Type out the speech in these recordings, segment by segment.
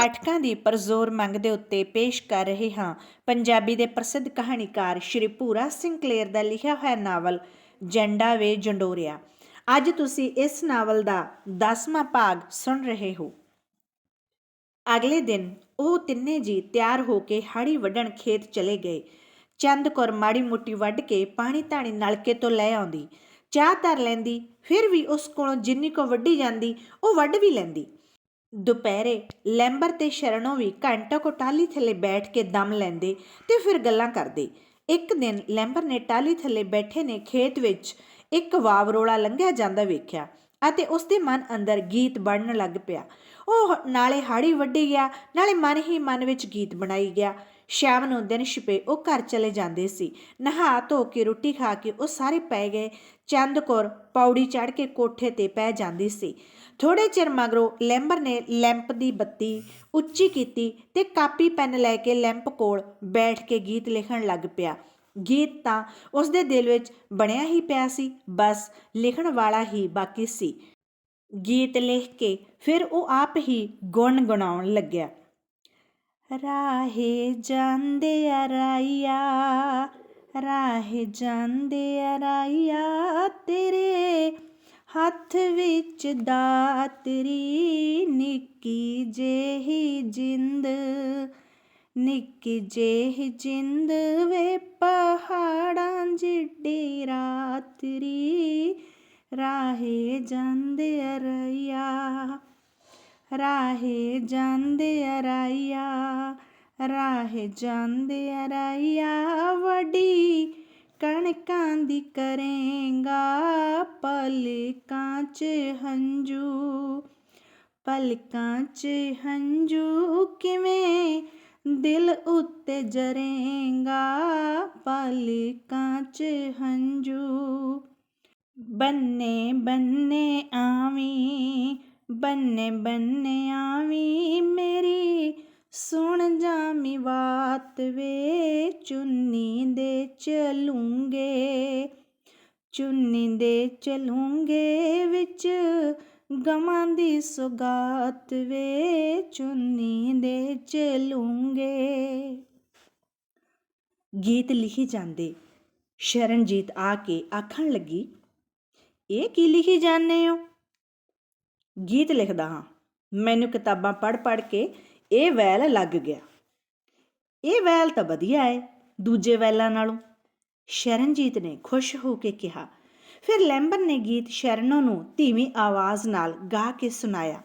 ਪਾਠਕਾਂ ਦੀ ਪਰਜ਼ੋਰ ਮੰਗ ਦੇ ਉੱਤੇ ਪੇਸ਼ ਕਰ ਰਹੇ ਹਾਂ। ਪੰਜਾਬੀ ਦੇ ਪ੍ਰਸਿੱਧ ਕਹਾਣੀਕਾਰ ਸ਼੍ਰੀ ਭੂਰਾ ਸਿੰਘ ਕਲੇਰ ਦਾ ਲਿਖਿਆ ਹੋਇਆ ਨਾਵਲ, ਜੰਡਾ ਵੇ ਜੰਡੋਰਿਆ। ਅੱਜ ਤੁਸੀਂ ਇਸ ਨਾਵਲ ਦਾ 10ਵਾਂ ਭਾਗ ਸੁਣ ਰਹੇ ਹੋ। ਅਗਲੇ ਦਿਨ ਉਹ ਤਿੰਨੇ ਜੀ ਤਿਆਰ ਹੋ ਕੇ ਹਾੜੀ ਵੱਢਣ ਖੇਤ ਚਲੇ ਗਏ। ਚੰਦ ਕੌਰ ਮਾੜੀ ਮੋਟੀ ਵੱਢ ਕੇ ਪਾਣੀ ਧਾਣੀ ਨਲਕੇ ਤੋਂ ਲੈ ਆਉਂਦੀ। ਚਾਹ ਧਰ ਲੈਂਦੀ, ਫਿਰ ਵੀ ਉਸ ਕੋਲੋਂ ਜਿੰਨੀ ਕੋ ਵੱਢੀ ਜਾਂਦੀ, ਉਹ ਵੱਢ ਵੀ ਲੈਂਦੀ। ਦੁਪਹਿਰੇ ਲੈਂਬਰ ਤੇ ਸ਼ਰਣੋਂ ਵੀ ਘੰਟਾ ਕੋ ਟਾਲੀ ਥੱਲੇ ਬੈਠ ਕੇ ਦਮ ਲੈਂਦੇ ਤੇ ਫਿਰ ਗੱਲਾਂ ਕਰਦੇ। ਇੱਕ ਦਿਨ ਲੈਂਬਰ ਨੇ ਟਾਲੀ ਥੱਲੇ ਬੈਠੇ ਨੇ ਖੇਤ ਵਿੱਚ ਇੱਕ ਵਾਵਰੋਲਾ ਲੰਘਿਆ ਜਾਂਦਾ ਵੇਖਿਆ ਅਤੇ ਉਸ ਦੇ ਮਨ ਅੰਦਰ ਗੀਤ ਬਣਨ ਲੱਗ ਪਿਆ। ਉਹ ਨਾਲੇ ਹਾੜੀ ਵੱਢੀ ਗਿਆ, ਨਾਲੇ ਮਨ ਹੀ ਮਨ ਵਿੱਚ ਗੀਤ ਬਣਾਈ ਗਿਆ। ਸ਼ਾਮ ਨੂੰ ਦਿਨ ਛਿਪੇ ਉਹ ਘਰ ਚਲੇ ਜਾਂਦੇ ਸੀ। ਨਹਾ ਧੋ ਕੇ, ਰੋਟੀ ਖਾ ਕੇ ਉਹ ਸਾਰੇ ਪੈ ਗਏ। ਚੰਦ ਕੌਰ ਪੌੜੀ ਚੜ ਕੇ ਕੋਠੇ ਤੇ ਪੈ ਜਾਂਦੀ ਸੀ। ਥੋੜੇ ਚਿਰ ਮਗਰੋਂ ਲੈਂਬਰ ਨੇ ਲੈਂਪ ਦੀ ਬੱਤੀ ਉੱਚੀ ਕੀਤੀ ਤੇ ਕਾਪੀ ਪੈਨ ਲੈ ਕੇ ਲੈਂਪ ਕੋਲ ਬੈਠ ਕੇ ਗੀਤ ਲਿਖਣ ਲੱਗ ਪਿਆ। ਗੀਤ ਤਾਂ ਉਸ ਦੇ ਦਿਲ ਵਿੱਚ ਬਣਿਆ ਹੀ ਪਿਆ ਸੀ, ਬਸ ਲਿਖਣ ਵਾਲਾ ਹੀ ਬਾਕੀ ਸੀ। ਗੀਤ ਲਿਖ ਕੇ ਫਿਰ ਉਹ ਆਪ ਹੀ ਗੁਣ ਗੁਣਾਉਣ ਲੱਗਿਆ। ਰਾਹੇ ਜਾਂਦੇ ਆ ਅਰਾਈਆ ਰਾਹੇ ਜਾਂਦੇ ਅਰਾਈਆ ਤੇਰੇ। ਹੱਥ ਵਿੱਚ ਦਾਤਰੀ ਨਿੱਕੀ ਜਿਹੀ ਜਿੰਦ। ਨਿੱਕੀ ਜਿਹੀ ਜਿੰਦ ਵੇ ਪਹਾੜਾਂ ਜਿੱਡੀ ਰਾਤਰੀ। ਰਾਹੇ ਜਾਂਦੇ ਅਰਈਆ ਰਾਹੇ ਜਾਂਦੇ ਅਰਾਈਆ ਰਾਹ ਜਾਂਦੇ ਅਰਾਈਆ ਵਡੀ, ਕਣਕਾਂ ਦੀ ਕਰੇਗਾ ਪਲਕਾਂ 'ਚ ਹੰਝੂ। ਪਲਕਾਂ 'ਚ ਹੰਝੂ ਕਿਵੇਂ ਦਿਲ ਉੱਤੇ ਜਰੇਗਾ ਪਲਕਾਂ 'ਚ ਹੰਝੂ। ਬੰਨੇ ਬੰਨੇ ਆਵੀਂ, ਬੰਨੇ ਬੰਨੇ ਆਵੀਂ ਮੇਰੀ ਸੁਣ ਜਾਮੀ ਬਾਤ ਵੇ ਚੁੰਨੀ ਦੇ ਚਲੂੰਗੇ। ਚੁੰਨੀ ਦੇ ਚਲੂੰਗੇ ਵਿੱਚ ਗਮਾਂ ਦੀ ਸੁਗਾਤ ਵੇ ਚੁੰਨੀ ਦੇ ਚਲੂੰਗੇ। ਗੀਤ ਲਿਖੀ ਜਾਂਦੇ। ਸ਼ਰਨਜੀਤ ਆ ਕੇ ਆਖਣ ਲੱਗੀ, ਇਹ ਕੀ ਲਿਖੀ ਜਾਂਦੇ ਹੋ? ਗੀਤ ਲਿਖਦਾ ਹਾਂ, ਮੈਨੂੰ ਕਿਤਾਬਾਂ ਪੜ੍ਹ ਪੜ੍ਹ ਕੇ ਇਹ ਵੈਲ ਲੱਗ ਗਿਆ। ਇਹ ਵੈਲ ਤਾਂ ਵਧੀਆ ਹੈ ਦੂਜੇ ਵੈਲਾਂ ਨਾਲੋਂ। ਸ਼ਰਨਜੀਤ ਨੇ ਖੁਸ਼ ਹੋ ਕੇ ਕਿਹਾ। ਫਿਰ ਲੈਂਬਰ ਨੇ ਗੀਤ ਸ਼ਰਨੋ ਨੂੰ ਧੀਮੀ ਆਵਾਜ਼ ਨਾਲ ਗਾ ਕੇ ਸੁਣਾਇਆ।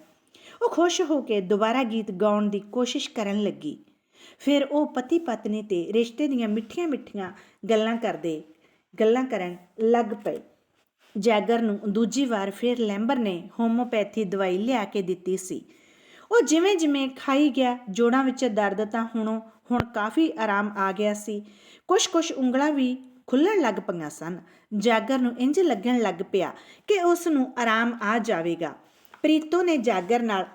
ਉਹ ਖੁਸ਼ ਹੋ ਕੇ ਦੁਬਾਰਾ ਗੀਤ ਗਾਉਣ ਦੀ ਕੋਸ਼ਿਸ਼ ਕਰਨ ਲੱਗੀ। ਫਿਰ ਉਹ ਪਤੀ ਪਤਨੀ ਤੇ ਰਿਸ਼ਤੇ ਦੀਆਂ ਮਿੱਠੀਆਂ-ਮਿੱਠੀਆਂ ਗੱਲਾਂ ਕਰਦੇ, ਗੱਲਾਂ ਕਰਨ ਲੱਗ ਪਏ। ਜੈਗਰ ਨੂੰ ਦੂਜੀ ਵਾਰ ਫਿਰ ਲੈਂਬਰ ਨੇ ਹੋਮੋਪੈਥੀ ਦਵਾਈ ਲਿਆ ਕੇ ਦਿੱਤੀ ਸੀ। ਉਹ ਜਿਵੇਂ ਜਿਵੇਂ ਖਾਈ ਗਿਆ, ਜੋੜਾਂ ਵਿੱਚ ਦਰਦ ਤਾਂ ਹੁਣ ਹੁਣ ਕਾਫੀ ਆਰਾਮ ਆ ਗਿਆ ਸੀ। ਕੁਛ-ਕੁਛ ਉਂਗਲਾਂ ਵੀ ਖੁੱਲਣ ਲੱਗ ਪਈਆਂ ਸਨ। ਜਾਗਰ ਨੂੰ ਇੰਜ ਲੱਗਣ ਲੱਗ ਪਿਆ ਕਿ ਉਸ ਨੂੰ ਆਰਾਮ ਆ ਜਾਵੇਗਾ। ਪ੍ਰੀਤੋ ਨੇ ਜਾਗਰ ਨਾਲ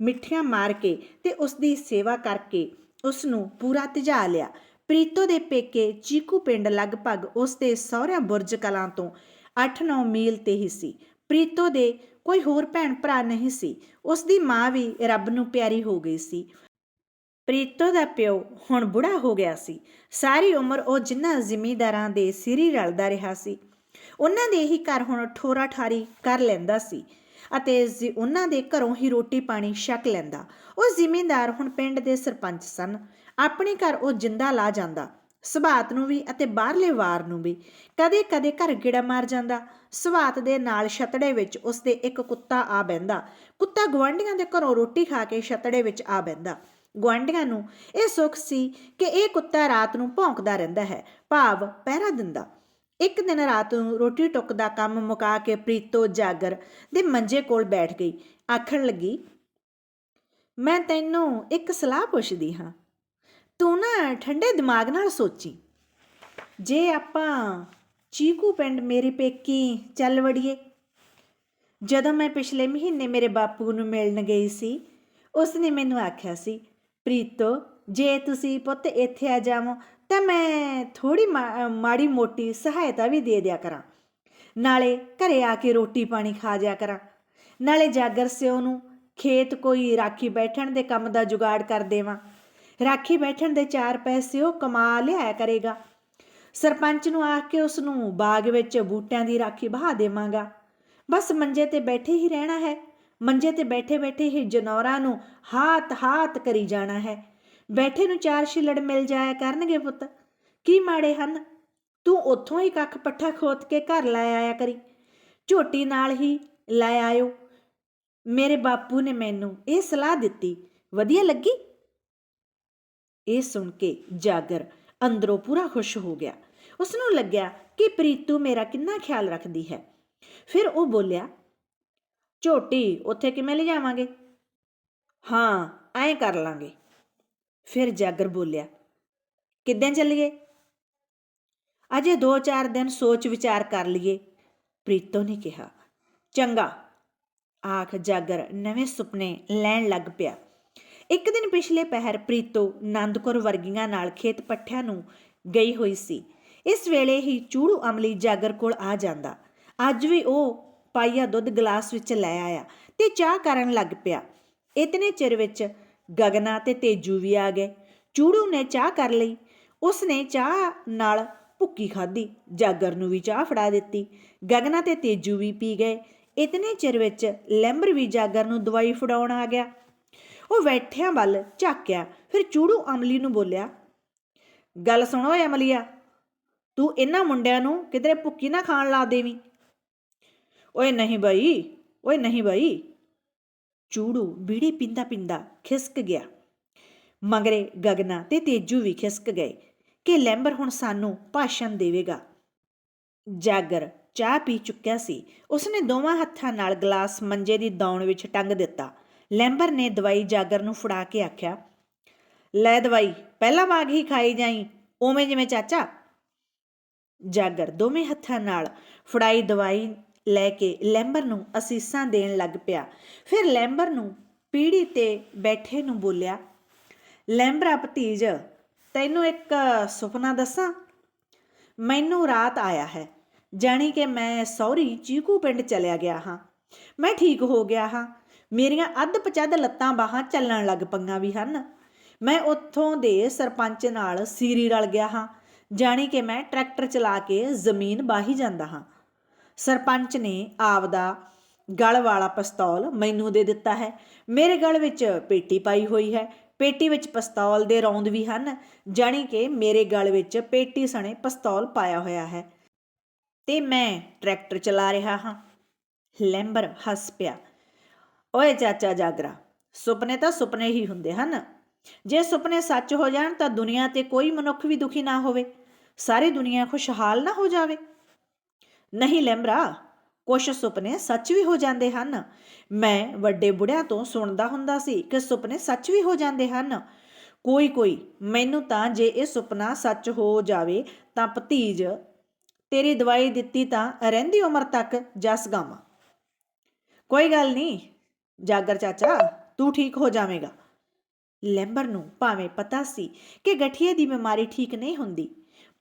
ਮਿੱਠੀਆਂ ਮਾਰ ਕੇ ਤੇ ਉਸ ਦੀ ਸੇਵਾ ਕਰਕੇ ਉਸ ਨੂੰ ਪੂਰਾ ਤਿਜਾ ਲਿਆ। ਪ੍ਰੀਤੋ ਦੇ ਪੇਕੇ ਚੀਕੂ ਪਿੰਡ ਲਗਭਗ ਉਸ ਦੇ ਸਹੁਰਿਆਂ ਬੁਰਜ ਕਲਾਂ ਤੋਂ 8-9 ਮੀਲ ਤੇ ਹੀ ਸੀ। ਪ੍ਰੀਤੋ ਦੇ ਕੋਈ ਹੋਰ ਭੈਣ ਭਰਾ ਨਹੀਂ ਸੀ। ਉਸ ਦੀ ਮਾਂ ਵੀ ਰੱਬ ਨੂੰ ਪਿਆਰੀ ਹੋ ਗਈ ਸੀ। ਪ੍ਰੀਤੋ ਦਾ ਪਿਓ ਹੁਣ ਬੁੜਾ ਹੋ ਗਿਆ ਸੀ। ਸਾਰੀ ਉਮਰ ਉਹ ਜਿੰਨਾ ਜ਼ਿਮੀਂਦਾਰਾਂ ਦੇ ਸਿਰੀ ਰਲਦਾ ਰਿਹਾ ਸੀ, ਉਹਨਾਂ ਦੇ ਹੀ ਘਰ ਹੁਣ ਠੋਰਾ ਠਾਰੀ ਕਰ ਲੈਂਦਾ ਸੀ ਅਤੇ ਉਹਨਾਂ ਦੇ ਘਰੋਂ ਹੀ ਰੋਟੀ ਪਾਣੀ ਛਕ ਲੈਂਦਾ। ਉਹ ਜ਼ਿਮੀਂਦਾਰ ਹੁਣ ਪਿੰਡ ਦੇ ਸਰਪੰਚ ਸਨ। ਆਪਣੇ ਘਰ ਉਹ ਜਿੰਦਾ ਲਾ ਜਾਂਦਾ, ਸੁਭਾਤ ਨੂੰ ਵੀ ਅਤੇ ਬਾਹਰਲੇ ਵਾਰ ਨੂੰ ਵੀ। ਕਦੇ ਕਦੇ ਘਰ ਗੇੜਾ ਮਾਰ ਜਾਂਦਾ ਸਵਾਤ ਦੇ ਨਾਲ ਛਤੜੇ ਵਿੱਚ ਉਸਦੇ ਇੱਕ ਕੁੱਤਾ ਆ ਬਹਿੰਦਾ। ਕੁੱਤਾ ਗਵਾਂਢੀਆਂ ਦੇ ਘਰੋਂ ਰੋਟੀ ਖਾ ਕੇ ਛਤੜੇ ਵਿੱਚ ਆ ਬਹਿੰਦਾ। ਗਵਾਂਢੀਆਂ ਨੂੰ ਇਹ ਸੁੱਖ ਸੀ ਕਿ ਇਹ ਕੁੱਤਾ ਰਾਤ ਨੂੰ ਭੌਂਕਦਾ ਰਹਿੰਦਾ ਹੈ, ਭਾਵ ਪਹਿਰਾ ਦਿੰਦਾ। ਇੱਕ ਦਿਨ ਰਾਤ ਨੂੰ ਰੋਟੀ ਟੁੱਕ ਦਾ ਕੰਮ ਮੁਕਾ ਕੇ ਪ੍ਰੀਤੋ ਜਾਗਰ ਦੇ ਮੰਜੇ ਕੋਲ ਬੈਠ ਗਈ। ਆਖਣ ਲੱਗੀ, ਮੈਂ ਤੈਨੂੰ ਇੱਕ ਸਲਾਹ ਪੁੱਛਦੀ ਹਾਂ। ਤੂੰ ਨਾ ਠੰਡੇ ਦਿਮਾਗ ਨਾਲ ਸੋਚੀ। ਜੇ ਆਪਾਂ ਚੀਕੂ ਪਿੰਡ ਮੇਰੇ ਪੇਕੀ, ਚੱਲ ਵੜੀਏ। ਜਦੋਂ ਮੈਂ ਪਿਛਲੇ ਮਹੀਨੇ ਮੇਰੇ ਬਾਪੂ ਨੂੰ ਮਿਲਣ ਗਈ ਸੀ ਉਸ ਨੇ ਮੈਨੂੰ ਆਖਿਆ ਸੀ, ਪ੍ਰੀਤੋ, ਜੇ ਤੁਸੀਂ ਪੁੱਤ ਇੱਥੇ ਆ ਜਾਵੋ, ਤਾਂ ਮੈਂ ਥੋੜੀ ਮਾੜੀ ਮੋਟੀ ਸਹਾਇਤਾ ਵੀ ਦੇ ਦਿਆ ਕਰਾਂ। ਨਾਲੇ ਘਰੇ ਆ ਕੇ ਰੋਟੀ ਪਾਣੀ ਖਾ ਜਾ ਕਰਾਂ। ਨਾਲੇ ਜਾਗਰ ਸਿਓ ਨੂੰ ਖੇਤ ਕੋਈ ਰਾਖੀ ਬੈਠਣ ਦੇ ਕੰਮ ਦਾ ਜੁਗਾੜ ਕਰ ਦੇਵਾਂ। ਰਾਖੀ ਬੈਠਣ ਦੇ ਚਾਰ ਪੈਸੇ ਉਹ ਕਮਾ ਲਿਆਇਆ ਕਰੇਗਾ। ਸਰਪੰਚ ਨੂੰ ਆਖ ਕੇ ਉਸ ਨੂੰ ਬਾਗ ਵਿੱਚ ਬੂਟਿਆਂ ਦੀ ਰਾਖੀ ਬਹਾ ਦੇਵਾਂਗਾ। ਬਸ ਮੰਜੇ ਤੇ ਬੈਠੇ ਹੀ ਰਹਿਣਾ ਹੈ। ਮੰਜੇ ਤੇ ਬੈਠੇ ਬੈਠੇ ਹੀ ਜਨੌਰਾਂ ਨੂੰ ਹਾਤ ਹਾਤ ਕਰੀ ਜਾਣਾ ਹੈ। ਬੈਠੇ ਨੂੰ ਚਾਰ ਛਿੱਲੜ ਮਿਲ ਜਾਇਆ ਕਰਨਗੇ ਪੁੱਤ। ਕੀ ਮਾੜੇ ਹਨ? ਤੂੰ ਉੱਥੋਂ ਹੀ ਕੱਖ ਪੱਠਾ ਖੋਤ ਕੇ ਘਰ ਲੈ ਆਇਆ ਕਰੀ। ਝੋਟੀ ਨਾਲ ਹੀ ਲੈ ਆਇਓ। ਮੇਰੇ ਬਾਪੂ ਨੇ ਮੈਨੂੰ ਇਹ ਸਲਾਹ ਦਿੱਤੀ। ਵਧੀਆ ਲੱਗੀ? ਇਹ ਸੁਣ ਕੇ ਜਾਗਰ ਅੰਦਰੋਂ ਪੂਰਾ ਖੁਸ਼ ਹੋ ਗਿਆ। ਉਸ ਨੂੰ ਲੱਗਿਆ ਕਿ ਪ੍ਰੀਤੂ ਮੇਰਾ ਕਿੰਨਾ ਖਿਆਲ ਰੱਖਦੀ ਹੈ। ਫਿਰ ਉਹ ਬੋਲਿਆ, ਝੋਟੀ, ਉੱਥੇ ਕਿਵੇਂ ਲਿਜਾਵਾਂਗੇ? ਹਾਂ, ਐਂ ਕਰ ਲਾਂਗੇ। ਫਿਰ ਜਾਗਰ ਬੋਲਿਆ, ਕਿੱਦਾਂ ਚੱਲੀਏ? ਅਜੇ 2-4 ਦਿਨ ਸੋਚ ਵਿਚਾਰ ਕਰ ਲਈਏ, ਪ੍ਰੀਤੋ ਨੇ ਕਿਹਾ। ਚੰਗਾ, ਆਖ ਜਾਗਰ ਨਵੇਂ ਸੁਪਨੇ ਲੈਣ ਲੱਗ ਪਿਆ। ਇੱਕ ਦਿਨ ਪਿਛਲੇ ਪਹਿਰ ਪ੍ਰੀਤੋ ਨੰਦਕੌਰ ਵਰਗੀਆਂ ਨਾਲ ਖੇਤ ਪੱਠਿਆਂ ਨੂੰ ਗਈ ਹੋਈ ਸੀ। ਇਸ ਵੇਲੇ ਹੀ ਚੂੜੂ ਅਮਲੀ ਜਾਗਰ ਕੋਲ ਆ ਜਾਂਦਾ। ਅੱਜ ਵੀ ਉਹ ਪਾਈਆ ਦੁੱਧ ਗਲਾਸ ਵਿੱਚ ਲੈ ਆਇਆ ਤੇ ਚਾਹ ਕਰਨ ਲੱਗ ਪਿਆ। ਇਤਨੇ ਚਿਰ ਵਿੱਚ ਗਗਨਾ ਤੇ ਤੇਜੂ ਵੀ ਆ ਗਏ। ਚੂੜੂ ਨੇ ਚਾਹ ਕਰ ਲਈ। ਉਸ ਨੇ ਚਾਹ ਨਾਲ ਭੁੱਕੀ ਖਾਧੀ। ਜਾਗਰ ਨੂੰ ਵੀ ਚਾਹ ਫੜਾ ਦਿੱਤੀ। ਗਗਨਾ ਤੇ ਤੇਜੂ ਵੀ ਪੀ ਗਏ। ਇਤਨੇ ਚਿਰ ਵਿੱਚ ਲੈਂਬਰ ਵੀ ਜਾਗਰ ਨੂੰ ਦਵਾਈ ਫੜਾਉਣ ਆ ਗਿਆ। ਉਹ ਬੈਠਿਆਂ ਵੱਲ ਝਾਕਿਆ। ਫਿਰ ਚੂੜੂ ਅਮਲੀ ਨੂੰ ਬੋਲਿਆ, ਗੱਲ ਸੁਣੋ ਅਮਲੀਆ ਤੂੰ ਇਹਨਾਂ ਮੁੰਡਿਆਂ ਨੂੰ ਕਿਧਰੇ ਭੁੱਕੀ ਨਾ ਖਾਣ ਲਾ ਦੇਵੀਂ। ਓਏ ਨਹੀਂ ਬਈ, ਓਏ ਨਹੀਂ ਬਈ। ਚੂੜੂ ਬੀੜੀ ਪਿੰਦਾ ਪਿੰਦਾ ਖਿਸਕ ਗਿਆ। ਮਗਰੇ ਗਗਨਾ ਤੇ ਤੇਜੂ ਵੀ ਖਿਸਕ ਗਏ ਕਿ ਲੈਂਬਰ ਹੁਣ ਸਾਨੂੰ ਭਾਸ਼ਣ ਦੇਵੇਗਾ। ਜਾਗਰ ਚਾਹ ਪੀ ਚੁੱਕਿਆ ਸੀ। ਉਸਨੇ ਦੋਵਾਂ ਹੱਥਾਂ ਨਾਲ ਗਲਾਸ ਮੰਜੇ ਦੀ ਦੌਣ ਵਿੱਚ ਟੰਗ ਦਿੱਤਾ। ਲੈਂਬਰ ਨੇ ਦਵਾਈ ਜਾਗਰ ਨੂੰ ਫੜਾ ਕੇ ਆਖਿਆ, ਲੈ ਦਵਾਈ, ਪਹਿਲਾਂ ਵਾਂਗ ਹੀ ਖਾਈ ਜਾਈ ਓਵੇਂ ਜਿਵੇਂ ਚਾਚਾ? ਜਾਗਰ ਦੋਵੇਂ ਹੱਥਾਂ ਨਾਲ ਫੜਾਈ ਦਵਾਈ ਲੈ ਕੇ ਲੈਂਬਰ ਨੂੰ ਅਸੀਸਾਂ ਦੇਣ ਲੱਗ ਪਿਆ। ਫਿਰ ਲੈਂਬਰ ਨੂੰ ਪੀੜੀ ਤੇ ਬੈਠੇ ਨੂੰ ਬੋਲਿਆ, ਲੈਂਬਰਾ ਭਤੀਜ, ਤੈਨੂੰ ਇੱਕ ਸੁਪਨਾ ਦੱਸਾਂ? ਮੈਨੂੰ ਰਾਤ ਆਇਆ ਹੈ, ਜਾਣੀ ਕਿ ਮੈਂ ਸੌਰੀ ਚੀਕੂ ਪਿੰਡ ਚਲਿਆ ਗਿਆ ਹਾਂ। ਮੈਂ ਠੀਕ ਹੋ ਗਿਆ ਹਾਂ। ਮੇਰੀਆਂ ਅੱਧ ਪਚੱਧ ਲੱਤਾਂ ਬਾਹਾਂ ਚੱਲਣ ਲੱਗ ਪਈਆਂ ਵੀ ਹਨ। ਮੈਂ ਉੱਥੋਂ ਦੇ ਸਰਪੰਚ ਨਾਲ ਸੀਰੀ ਰਲ ਗਿਆ ਹਾਂ। ਜਾਣੀ ਕਿ ਮੈਂ ਟਰੈਕਟਰ ਚਲਾ ਕੇ ਜ਼ਮੀਨ ਬਾਹੀ ਜਾਂਦਾ ਹਾਂ। ਸਰਪੰਚ ਨੇ ਆਪਦਾ ਗਲ ਵਾਲਾ ਪਿਸਤੌਲ ਮੈਨੂੰ ਦੇ ਦਿੱਤਾ ਹੈ। ਮੇਰੇ ਗਲ ਵਿੱਚ ਪੇਟੀ ਪਾਈ ਹੋਈ ਹੈ। ਪੇਟੀ ਵਿੱਚ ਪਿਸਤੌਲ ਦੇ ਰੌਂਦ ਵੀ ਹਨ। ਜਾਣੀ ਕਿ ਮੇਰੇ ਗਲ ਵਿੱਚ ਪੇਟੀ ਸਣੇ ਪਿਸਤੌਲ ਪਾਇਆ ਹੋਇਆ ਹੈ। ਤੇ ਮੈਂ ਟਰੈਕਟਰ ਚਲਾ ਰਿਹਾ ਹਾਂ। ਲੈਂਬਰ ਹੱਸ ਪਿਆ। ਓਏ ਚਾਚਾ ਜਾਗਰਾ, ਸੁਪਨੇ ਤਾਂ ਸੁਪਨੇ ਹੀ ਹੁੰਦੇ ਹਨ। ਜੇ ਸੁਪਨੇ ਸੱਚ ਹੋ ਜਾਣ ਤਾਂ ਦੁਨੀਆ ਤੇ ਕੋਈ ਮਨੁੱਖ ਵੀ ਦੁਖੀ ਨਾ ਹੋਵੇ। ਸਾਰੀ ਦੁਨੀਆ ਖੁਸ਼ਹਾਲ ਨਾ ਹੋ ਜਾਵੇ। ਨਹੀਂ ਲੈਂਬਰਾ ਕੁਝ ਸੁਪਨੇ ਸੱਚ ਵੀ ਹੋ ਜਾਂਦੇ ਹਨ। ਮੈਂ ਵੱਡੇ ਬੁੜਿਆਂ ਤੋਂ ਸੁਣਦਾ ਹੁੰਦਾ ਸੀ ਕਿ ਸੁਪਨੇ ਸੱਚ ਵੀ ਹੋ ਜਾਂਦੇ ਹਨ। ਕੋਈ ਕੋਈ ਮੈਨੂੰ ਤਾਂ ਜੇ ਇਹ ਸੁਪਨਾ ਸੱਚ ਹੋ ਜਾਵੇ ਤਾਂ ਭਤੀਜ, ਤੇਰੀ ਦਵਾਈ ਦਿੱਤੀ ਤਾਂ ਰਹਿੰਦੀ ਉਮਰ ਤੱਕ, ਜਸ ਗਾਵਾਂ ਕੋਈ ਗੱਲ ਨਹੀਂ, ਜਾਗਰ ਚਾਚਾ, ਤੂੰ ਠੀਕ ਹੋ ਜਾਵੇਂਗਾ। ਲੈਂਬਰ ਨੂੰ ਭਾਵੇਂ ਪਤਾ ਸੀ ਕਿ ਗਠੀਏ ਦੀ ਬਿਮਾਰੀ ਠੀਕ ਨਹੀਂ ਹੁੰਦੀ।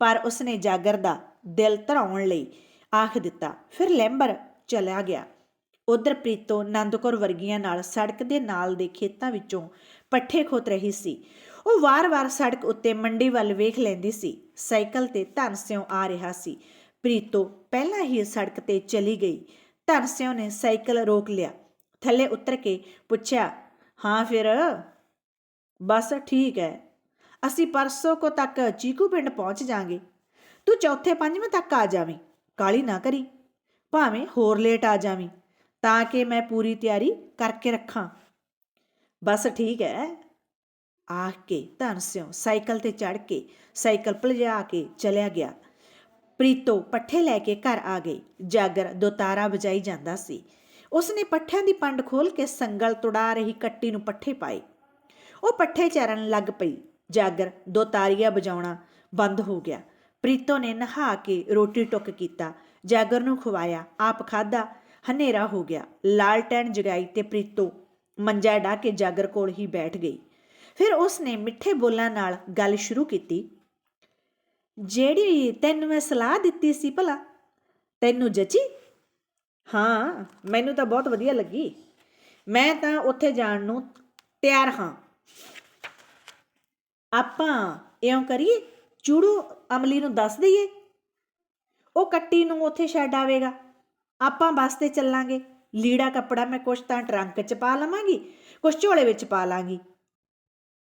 ਪਰ ਉਸਨੇ ਜਾਗਰ ਦਾ ਦਿਲ ਧਰਾਉਣ ਲਈ ਆਖ ਦਿੱਤਾ। ਫਿਰ ਲੈਂਬਰ ਚਲਾ ਗਿਆ। ਉਧਰ ਪ੍ਰੀਤੋ ਨੰਦਕੌਰ ਵਰਗੀਆਂ ਨਾਲ ਸੜਕ ਦੇ ਨਾਲ ਦੇ ਖੇਤਾਂ ਵਿੱਚੋਂ ਪੱਠੇ ਖੋਤ ਰਹੀ ਸੀ। ਉਹ ਵਾਰ-ਵਾਰ ਸੜਕ ਉੱਤੇ ਮੰਡੀ ਵੱਲ ਵੇਖ ਲੈਂਦੀ ਸੀ। ਸਾਈਕਲ ਤੇ ਧਨਸਿਉਂ ਆ ਰਿਹਾ ਸੀ। ਪ੍ਰੀਤੋ ਪਹਿਲਾਂ ਹੀ ਸੜਕ ਤੇ ਚਲੀ ਗਈ। ਧਨਸਿਉਂ ਨੇ ਸਾਈਕਲ ਰੋਕ ਲਿਆ। ਥੱਲੇ ਉਤਰ ਕੇ ਪੁੱਛਿਆ, ਹਾਂ ਫਿਰ? ਬਸ ਠੀਕ ਹੈ। ਅਸੀਂ ਪਰਸੋਂ ਕੋ ਤੱਕ ਚੀਕੂ ਪਿੰਡ ਪਹੁੰਚ ਜਾਾਂਗੇ। ਤੂੰ ਚੌਥੇ ਪੰਜਵੇਂ ਤੱਕ ਆ ਜਾਵੀਂ। ਕਾਲੀ ਨਾ ਕਰੀ। ਭਾਵੇਂ ਹੋਰ ਲੇਟ ਆ ਜਾਵੀਂ, ਤਾਂ ਕਿ ਮੈਂ ਪੂਰੀ ਤਿਆਰੀ ਕਰਕੇ ਰੱਖਾਂ। ਬਸ ਠੀਕ ਹੈ ਆਖ ਕੇ ਧਨ ਸਿਓ ਸਾਈਕਲ ਤੇ ਚੜ ਕੇ ਸਾਈਕਲ ਭਲਜਾ ਕੇ ਚਲਿਆ ਗਿਆ। ਪ੍ਰੀਤੋ ਪੱਠੇ ਲੈ ਕੇ ਘਰ ਆ ਗਈ। ਜਾਗਰ ਦੋਤਾਰਾ ਵਜਾਈ ਜਾਂਦਾ ਸੀ। ਉਸਨੇ ਪੱਠਿਆਂ ਦੀ ਪੰਡ ਖੋਲ ਕੇ ਸੰਗਲ ਤੁੜਾ ਰਹੀ ਕੱਟੀ ਨੂੰ ਪੱਠੇ ਪਾਏ। ਉਹ ਪੱਠੇ ਚਰਨ ਲੱਗ ਪਈ। ਜਾਗਰ ਦੋ ਤਾਰੀਆਂ ਵਜਾਉਣਾ ਬੰਦ ਹੋ ਗਿਆ। ਪ੍ਰੀਤੋ ਨੇ ਨਹਾ ਕੇ ਰੋਟੀ ਟੁੱਕ ਕੀਤਾ। ਜਾਗਰ ਨੂੰ ਖਵਾਇਆ, ਆਪ ਖਾਦਾ ਹਨੇਰਾ ਹੋ ਗਿਆ। ਲਾਲਟੈਨ ਜਗਾਈ ਤੇ ਪ੍ਰੀਤੋ ਮੰਜਾ ਢਾ ਕੇ ਜਾਗਰ ਕੋਲ ਹੀ ਬੈਠ ਗਈ। ਫਿਰ ਉਸਨੇ ਮਿੱਠੇ ਬੋਲਾਂ ਨਾਲ ਗੱਲ ਸ਼ੁਰੂ ਕੀਤੀ। ਜਿਹੜੀ ਤੈਨੂੰ ਮੈਂ ਸਲਾਹ ਦਿੱਤੀ ਸੀ ਭਲਾ, ਤੈਨੂੰ ਜਚੀ? ਹਾਂ, ਮੈਨੂੰ ਤਾਂ ਬਹੁਤ ਵਧੀਆ ਲੱਗੀ। ਮੈਂ ਤਾਂ ਉੱਥੇ ਜਾਣ ਨੂੰ ਤਿਆਰ ਹਾਂ। ਆਪਾਂ ਇਉਂ ਕਰੀਏ, ਚੂੜੂ ਅਮਲੀ ਨੂੰ ਦੱਸ ਦਈਏ। ਉਹ ਕੱਟੀ ਨੂੰ ਉੱਥੇ ਛੱਡ ਆਵੇਗਾ। ਆਪਾਂ ਬੱਸ ਤੇ ਚੱਲਾਂਗੇ। ਲੀੜਾ ਕੱਪੜਾ ਮੈਂ ਕੁਛ ਤਾਂ ਟਰੰਕ 'ਚ ਪਾ ਲਵਾਂਗੀ, ਕੁਛ ਝੋਲੇ ਵਿੱਚ ਪਾ ਲਾਂਗੀ।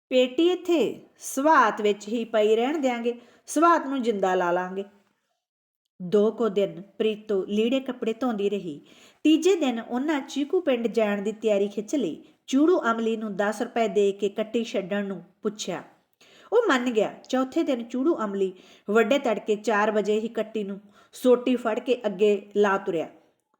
ਪੇਟੀ ਇੱਥੇ ਸਵਾਤ ਵਿੱਚ ਹੀ ਪਈ ਰਹਿਣ ਦਿਆਂਗੇ। ਸਵਾਤ ਨੂੰ ਜਿੰਦਾ ਲਾ ਲਾਂਗੇ। ਦੋ ਕੋ ਦਿਨ ਪ੍ਰੀਤੋ ਲੀੜੇ ਕੱਪੜੇ ਧੋਂਦੀ ਰਹੀ। ਤੀਜੇ ਦਿਨ ਉਹਨਾਂ ਚੀਕੂ ਪਿੰਡ ਜਾਣ ਦੀ ਤਿਆਰੀ ਖਿੱਚ ਲਈ। ਚੂੜੂ ਅਮਲੀ ਨੂੰ 10 ਰੁਪਏ ਦੇ ਕੇ ਕੱਟੀ ਛੱਡਣ ਨੂੰ ਪੁੱਛਿਆ। ਉਹ ਮੰਨ ਗਿਆ, ਚੌਥੇ ਦਿਨ ਚੂੜੂ ਅਮਲੀ, ਵੱਡੇ ਤੜਕੇ 4 ਵਜੇ ਹੀ ਕੱਟੀ ਨੂੰ ਸੋਟੀ ਫੜ ਕੇ ਅੱਗੇ ਲਾ ਤੁਰਿਆ।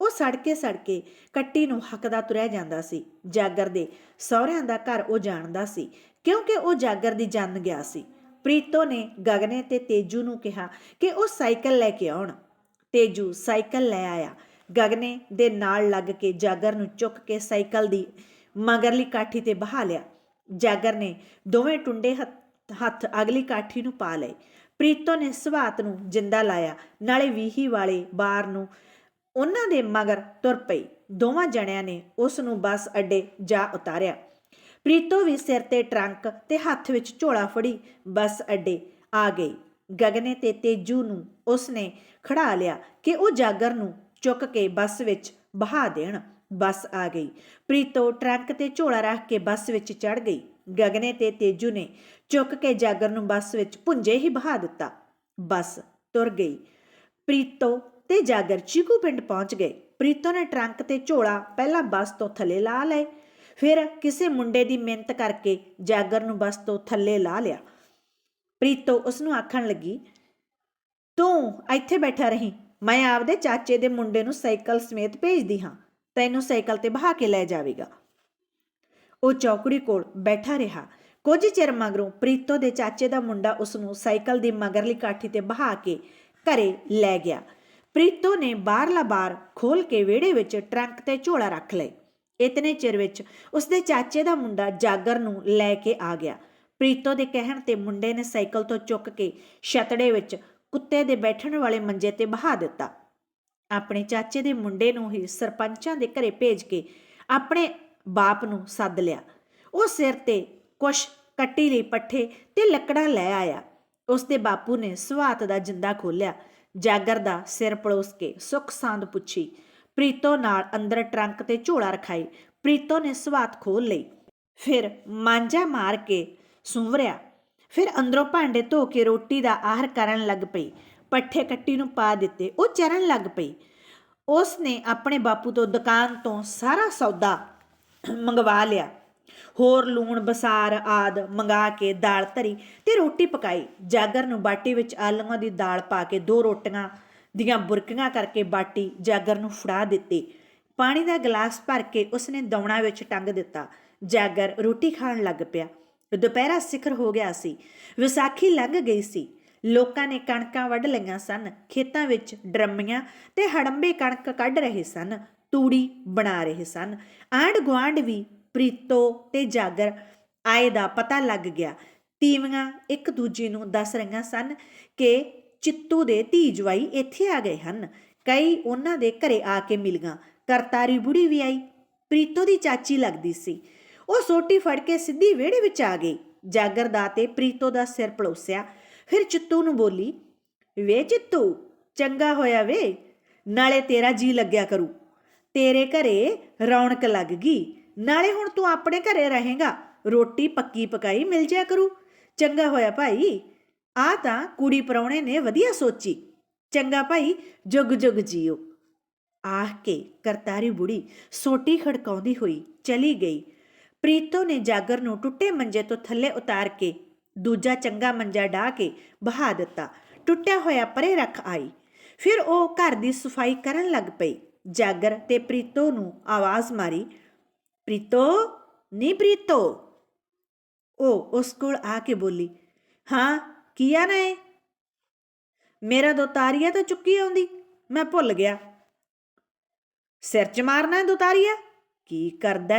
ਉਹ ਸੜਕੇ ਸੜਕੇ ਕੱਟੀ ਨੂੰ ਹੱਕਦਾ ਤੁਰਿਆ ਜਾਂਦਾ ਸੀ। ਜਾਗਰ ਦੇ ਸਹੁਰਿਆਂ ਦਾ ਘਰ ਉਹ ਜਾਣਦਾ ਸੀ, ਕਿਉਂਕਿ ਉਹ ਜਾਗਰ ਦੀ ਜੰਨ ਗਿਆ ਸੀ। ਪ੍ਰੀਤੋ ਨੇ ਗਗਨੇ ਤੇ ਤੇਜੂ ਨੂੰ ਕਿਹਾ ਕਿ ਉਹ ਸਾਈਕਲ ਲੈ ਕੇ ਆਉਣ। ਤੇਜੂ ਸਾਈਕਲ ਲੈ ਆਇਆ। ਗਗਨੇ ਦੇ ਨਾਲ ਲੱਗ ਕੇ ਜਾਗਰ ਨੂੰ ਚੁੱਕ ਕੇ ਸਾਈਕਲ ਦੀ ਮਗਰਲੀ ਕਾਠੀ ਤੇ ਬਹਾ ਲਿਆ। ਜਾਗਰ ਨੇ ਦੋਵੇਂ ਟੁੰਡੇ ਹੱਥ- ਅਗਲੀ ਕਾਠੀ ਨੂੰ ਪਾ ਲਏ। ਪ੍ਰੀਤੋ ਨੇ ਸਵਾਤ ਨੂੰ ਜਿੰਦਾ ਲਾਇਆ, ਨਾਲੇ ਵੀਹੀ ਵਾਲੇ ਬਾਰ ਨੂੰ ਉਹਨਾਂ ਦੇ ਮਗਰ ਤੁਰ ਪਈ। ਦੋਵਾਂ ਜਣਿਆਂ ਨੇ ਉਸ ਨੂੰ ਬੱਸ ਅੱਡੇ ਜਾ ਉਤਾਰਿਆ। ਪ੍ਰੀਤੋ ਵੀ ਸਿਰ ਤੇ ਟਰੰਕ ਤੇ ਹੱਥ ਵਿੱਚ ਝੋਲਾ ਫੜੀ ਬੱਸ ਅੱਡੇ ਆ ਗਈ। ਗਗਨੇ ਤੇ ਤੇਜੂ ਨੂੰ ਉਸਨੇ ਖੜਾ ਲਿਆ ਕਿ ਉਹ ਜਾਗਰ ਨੂੰ ਚੁੱਕ ਕੇ ਬੱਸ ਵਿੱਚ ਬਹਾ ਦੇਣ। ਬੱਸ ਆ ਗਈ। ਪ੍ਰੀਤੋ ਟਰੰਕ ਤੇ ਝੋਲਾ ਰੱਖ ਕੇ ਬੱਸ ਵਿੱਚ ਚੜ ਗਈ। ਗਗਨੇ ਤੇ ਤੇਜੂ ਨੇ ਚੁੱਕ ਕੇ ਜਾਗਰ ਨੂੰ ਬੱਸ ਵਿੱਚ ਪੁੰਜੇ ਹੀ ਬਹਾ ਦਿੱਤਾ। ਬੱਸ ਤੁਰ ਗਈ। ਪ੍ਰੀਤੋ ਤੇ ਜਾਗਰ ਚੀਕੂ ਪਿੰਡ ਪਹੁੰਚ ਗਏ। ਪ੍ਰੀਤੋ ਨੇ ਟਰੰਕ ਤੇ ਝੋਲਾ ਪਹਿਲਾਂ ਬੱਸ ਤੋਂ ਥੱਲੇ ਲਾ ਲਏ, ਫਿਰ ਕਿਸੇ ਮੁੰਡੇ ਦੀ ਮਿਹਨਤ ਕਰਕੇ ਜਾਗਰ ਨੂੰ ਬੱਸ ਤੋਂ ਥੱਲੇ ਲਾ ਲਿਆ। ਪ੍ਰੀਤੋ ਉਸ ਨੂੰ ਆਖਣ ਲੱਗੀ, ਤੂੰ ਇੱਥੇ ਬੈਠਾ ਰਹੀਂ, ਮੈਂ ਆਪਦੇ ਚਾਚੇ ਦੇ ਮੁੰਡੇ ਨੂੰ ਸਾਈਕਲ ਸਮੇਤ ਭੇਜਦੀ ਹਾਂ। ਤੈਨੂੰ ਸਾਈਕਲ ਤੇ ਬਹਾ ਕੇ ਲੈ ਜਾਵੇਗਾ। ਉਹ ਚੌਕੜੀ ਕੋਲ ਬੈਠਾ ਰਿਹਾ। ਕੁਝ ਚਿਰ ਮਗਰੋਂ ਪ੍ਰੀਤੋ ਦੇ ਚਾਚੇ ਦਾ ਮੁੰਡਾ ਉਸ ਨੂੰ ਸਾਈਕਲ ਦੀ ਮਗਰਲੀ ਕਾਠੀ ਤੇ ਬਹਾ ਕੇ ਘਰੇ ਲੈ ਗਿਆ। ਪ੍ਰੀਤੋ ਨੇ ਬਾਹਰਲਾ ਬਾਰ ਖੋਲ ਕੇ ਵਿਹੜੇ ਵਿੱਚ ਟਰੰਕ ਤੇ ਝੋਲਾ ਰੱਖ ਲਏ। ਇਤਨੇ ਚਿਰ ਵਿੱਚ ਉਸਦੇ ਚਾਚੇ ਦਾ ਮੁੰਡਾ ਜਾਗਰ ਨੂੰ ਲੈ ਕੇ ਆ ਗਿਆ। ਪ੍ਰੀਤੋ ਦੇ ਕਹਿਣ ਤੇ ਮੁੰਡੇ ਨੇ ਸਾਈਕਲ ਤੋਂ ਚੁੱਕ ਕੇ ਛਤੜੇ ਵਿੱਚ ਕੁੱਤੇ ਦੇ ਬੈਠਣ ਵਾਲੇ ਮੰਜੇ ਤੇ ਬਹਾ ਦਿੱਤਾ। ਆਪਣੇ ਚਾਚੇ ਦੇ ਮੁੰਡੇ ਨੂੰ ਹੀ ਸਰਪੰਚਾਂ ਦੇ ਘਰੇ ਭੇਜ ਕੇ ਆਪਣੇ ਬਾਪ ਨੂੰ ਸੱਦ ਲਿਆ। ਉਹ ਸਿਰ ਤੇ ਕੁਛ ਕੱਟੀ ਲਈ ਪੱਠੇ ਤੇ ਲੱਕੜਾਂ ਲੈ ਆਇਆ। ਉਸ ਦੇ ਬਾਪੂ ਨੇ ਸਵਾਤ ਦਾ ਜਿੰਦਾ ਖੋਲਿਆ ਜਾਗਰ ਦਾ ਸਿਰ ਪੜੋਸ ਕੇ ਸੁੱਖ ਸਾਂਦ ਪੁੱਛੀ। ਪ੍ਰੀਤੋ ਨਾਲ ਅੰਦਰ ਟਰੰਕ ਤੇ ਝੋਲਾ ਰਖਾਈ। ਪ੍ਰੀਤੋ ਨੇ ਸਵਾਤ ਖੋਲ ਲਈ। ਫਿਰ ਮਾਂਜਾ ਮਾਰ ਕੇ ਸੁੰਵਰਿਆ। ਫਿਰ ਅੰਦਰੋਂ ਭਾਂਡੇ ਧੋ ਕੇ ਰੋਟੀ ਦਾ ਆਹਰ ਕਰਨ ਲੱਗ ਪਈ। ਪੱਠੇ ਕੱਟੀ ਨੂੰ ਪਾ ਦਿੱਤੇ। ਉਹ ਚਰਨ ਲੱਗ ਪਈ। ਉਸ ਨੇ ਆਪਣੇ ਬਾਪੂ ਤੋਂ ਦੁਕਾਨ ਤੋਂ ਸਾਰਾ ਸੌਦਾ ਮੰਗਵਾ ਲਿਆ। ਹੋਰ ਲੂਣ, ਬਸਾਰ ਆਦ ਮੰਗਾ ਕੇ ਦਾਲ ਧਰੀ ਤੇ ਰੋਟੀ ਪਕਾਈ। ਜਾਗਰ ਨੂੰ ਬਾਟੀ ਵਿੱਚ ਆਲੂਆਂ ਦੀ ਦਾਲ ਪਾ ਕੇ ਦੋ ਰੋਟੀਆਂ ਦੀਆਂ ਬੁਰਕੀਆਂ ਕਰਕੇ ਬਾਟੀ ਜਾਗਰ ਨੂੰ ਫੜਾ ਦਿੱਤੀ। ਪਾਣੀ ਦਾ ਗਲਾਸ ਭਰ ਕੇ ਉਸਨੇ ਦੌਣਾ ਵਿੱਚ ਟੰਗ ਦਿੱਤਾ। ਜਾਗਰ ਰੋਟੀ ਖਾਣ ਲੱਗ ਪਿਆ। ਦੁਪਹਿਰਾ ਸਿਖਰ ਹੋ ਗਿਆ ਸੀ। ਵਿਸਾਖੀ ਲੰਘ ਗਈ ਸੀ। ਲੋਕਾਂ ਨੇ ਕਣਕਾਂ ਵੱਢ ਲਈਆਂ ਸਨ। ਖੇਤਾਂ ਵਿੱਚ ਡਰਮੀਆਂ ਤੇ ਹੜੰਬੇ ਕਣਕ ਕੱਢ ਰਹੇ ਸਨ। ਤੂੜੀ ਬਣਾ ਰਹੇ ਸਨ। ਆਂਢ ਗੁਆਂਢ ਵੀ ਪ੍ਰੀਤੋ ਤੇ ਜਾਗਰ ਆਏ ਦਾ ਪਤਾ ਲੱਗ ਗਿਆ। ਤੀਵੀਆਂ ਇੱਕ ਦੂਜੇ ਨੂੰ ਦੱਸ ਰਹੀਆਂ ਸਨ ਕਿ ਚਿੱਤੂ ਦੇ ਧੀ ਜਵਾਈ ਇੱਥੇ ਆ ਗਏ ਹਨ। ਕਈ ਉਹਨਾਂ ਦੇ ਘਰੇ ਆ ਕੇ ਮਿਲ ਗਈਆਂ। ਕਰਤਾਰੀ ਬੁੜੀ ਵੀ ਆਈ। ਪ੍ਰੀਤੋ ਦੀ ਚਾਚੀ ਲੱਗਦੀ ਸੀ। ਉਹ ਸੋਟੀ ਫੜ ਕੇ ਸਿੱਧੀ ਵਿਹੜੇ ਵਿੱਚ ਆ ਗਈ। ਜਾਗਰ ਦਾ ਤੇ ਪ੍ਰੀਤੋ ਦਾ ਸਿਰ ਪਲੋਸਿਆ ਫਿਰ ਚਿੱਤੂ ਨੂੰ ਬੋਲੀ, ਵੇ ਚਿੱਤੂ, ਚੰਗਾ ਹੋਇਆ ਵੇ। ਨਾਲੇ ਤੇਰਾ ਜੀ ਲੱਗਿਆ ਕਰੂ। ਤੇਰੇ ਘਰੇ ਰੌਣਕ ਲੱਗ ਗਈ। ਨਾਲੇ ਹੁਣ ਤੂੰ ਆਪਣੇ ਘਰੇ ਰਹੇਗਾ। ਰੋਟੀ ਪੱਕੀ ਪਕਾਈ ਮਿਲ ਜਾਇਆ ਕਰੂ। ਚੰਗਾ ਹੋਇਆ ਭਾਈ। ਆ ਤਾਂ ਕੁੜੀ ਪਰੌਣੇ ਨੇ ਵਧੀਆ ਸੋਚੀ। ਚੰਗਾ ਭਾਈ, ਜੁਗ ਜੁਗ ਜੀਓ। ਆਹ ਕੇ ਕਰਤਾਰੀ ਬੁੜੀ ਸੋਟੀ ਖੜਕਾਉਂਦੀ ਹੋਈ ਚਲੀ ਗਈ। ਪ੍ਰੀਤੋ ਨੇ ਜਾਗਰ ਨੂੰ ਟੁੱਟੇ ਮੰਜੇ ਤੋਂ ਥੱਲੇ ਉਤਾਰ ਕੇ ਦੂਜਾ ਚੰਗਾ ਮੰਜਾ ਢਾ ਕੇ ਬਹਾ ਦਿੱਤਾ। ਟੁੱਟਿਆ ਹੋਇਆ ਪਰੇ ਰੱਖ ਆਈ। ਫਿਰ ਉਹ ਘਰ ਦੀ ਸਫ਼ਾਈ ਕਰਨ ਲੱਗ ਪਈ। ਜਾਗਰ ਤੇ ਪ੍ਰੀਤੋ ਨੂੰ ਆਵਾਜ਼ ਮਾਰੀ, ਪ੍ਰੀਤੋ, ਨੀ ਪ੍ਰੀਤੋ? ਉਹ ਉਸ ਕੋਲ ਆ ਕੇ ਬੋਲੀ, ਹਾਂ, ਕੀ ਆ ਨਾ ਮੇਰਾ ਦੋ ਤਾਰੀਆ ਤਾਂ ਚੁੱਕੀ ਆਉਂਦੀ, ਮੈਂ ਭੁੱਲ ਗਿਆ। ਸਿਰ ਚ ਮਾਰਨਾ ਹੈ ਦੋ ਤਾਰੀਆ ਕੀ ਕਰਦਾ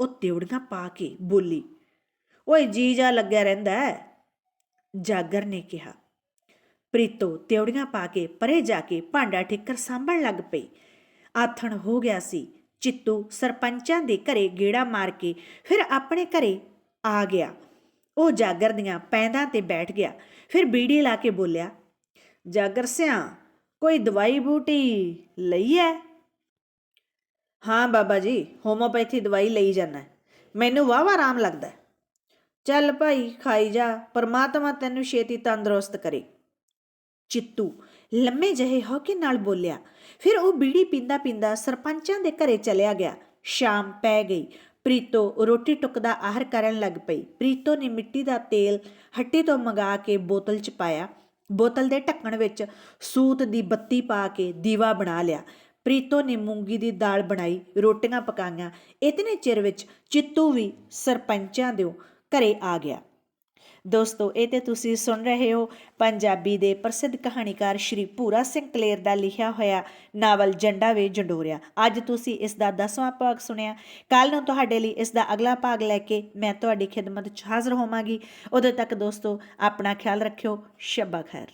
ਉਹ ਤਿਉੜੀਆਂ ਪਾ ਕੇ ਬੋਲੀ, ਓਏ, ਜੀ ਜਾ ਲੱਗਿਆ ਰਹਿੰਦਾ ਜਾਗਰ ਨੇ ਕਿਹਾ ਪ੍ਰੀਤੋ ਤਿਉੜੀਆਂ ਪਾ ਕੇ ਪਰੇ ਜਾ ਕੇ ਭਾਂਡਾ ਠਿੱਕਰ ਸਾਂਭਣ ਲੱਗ ਪਈ। ਆਥਣ ਹੋ ਗਿਆ ਸੀ। ਚਿੱਤੂ ਸਰਪੰਚਾਂ ਦੇ ਘਰੇ ਗੇੜਾ ਮਾਰ ਕੇ ਫਿਰ ਆਪਣੇ ਘਰੇ ਆ ਗਿਆ। ਉਹ ਜਾਗਰ ਦੀਆਂ ਪੈਂਦਾਂ ਤੇ ਬੈਠ ਗਿਆ। ਫਿਰ ਬੀੜੀ ਲਾ ਕੇ ਬੋਲਿਆ, ਜਾਗਰ ਸਿਆ, ਕੋਈ ਦਵਾਈ ਬੂਟੀ ਲਈ ਹੈ ਹਾਂ ਬਾਬਾ ਜੀ ਹੋਮੋਪੈਥੀ ਦਵਾਈ ਲਈ ਜਾਣਾ ਮੈਨੂੰ ਵਾਵਾ ਆਰਾਮ ਲੱਗਦਾ ਚੱਲ ਭਾਈ, ਖਾਈ ਜਾ। ਪਰਮਾਤਮਾ ਤੈਨੂੰ ਛੇਤੀ ਤੰਦਰੁਸਤ ਕਰੇ। ਚਿੱਤੂ ਲੰਮੇ ਜਿਹੇ ਹੌਕੇ ਨਾਲ ਬੋਲਿਆ। ਫਿਰ ਉਹ ਬੀੜੀ ਪੀਂਦਾ ਪੀਂਦਾ ਸਰਪੰਚਾਂ ਦੇ ਘਰੇ ਚਲਿਆ ਗਿਆ। ਸ਼ਾਮ ਪੈ ਗਈ। ਪ੍ਰੀਤੋ ਰੋਟੀ ਟੁੱਕਦਾ ਆਹਰ ਕਰਨ ਲੱਗ ਪਈ। ਪ੍ਰੀਤੋ ਨੇ ਮਿੱਟੀ ਦਾ ਤੇਲ ਹੱਟੀ ਤੋਂ ਮੰਗਾ ਕੇ ਬੋਤਲ 'ਚ ਪਾਇਆ। ਬੋਤਲ ਦੇ ਢੱਕਣ ਵਿੱਚ ਸੂਤ ਦੀ ਬੱਤੀ ਪਾ ਕੇ ਦੀਵਾ ਬਣਾ ਲਿਆ। ਪ੍ਰੀਤੋ ਨੇ ਮੂੰਗੀ ਦੀ ਦਾਲ ਬਣਾਈ, ਰੋਟੀਆਂ ਪਕਾਈਆਂ। ਇਤਨੇ ਚਿਰ ਵਿੱਚ ਚਿੱਤੂ ਵੀ ਸਰਪੰਚਾਂ ਦੇ ਘਰੇ ਆ ਗਿਆ। ਦੋਸਤੋ, ਇਹ ਤੇ ਤੁਸੀਂ ਸੁਣ ਰਹੇ ਹੋ ਪੰਜਾਬੀ ਦੇ ਪ੍ਰਸਿੱਧ ਕਹਾਣੀਕਾਰ ਸ਼੍ਰੀ ਭੂਰਾ ਸਿੰਘ ਕਲੇਰ ਦਾ ਲਿਖਿਆ ਹੋਇਆ ਨਾਵਲ ਜੰਡਾ ਵੇ ਜੰਡੋਰਿਆ। ਅੱਜ ਤੁਸੀਂ ਇਸ ਦਾ 10ਵਾਂ ਭਾਗ ਸੁਣਿਆ। ਕੱਲ ਨੂੰ ਤੁਹਾਡੇ ਲਈ ਇਸ ਦਾ ਅਗਲਾ ਭਾਗ ਲੈ ਕੇ ਮੈਂ ਤੁਹਾਡੀ ਖਿਦਮਤ 'ਚ ਹਾਜ਼ਰ ਹੋਵਾਂਗੀ। ਉਦੋਂ ਤੱਕ ਦੋਸਤੋ, ਆਪਣਾ ਖਿਆਲ ਰੱਖਿਓ। ਸ਼ਬਾ ਖੈਰ।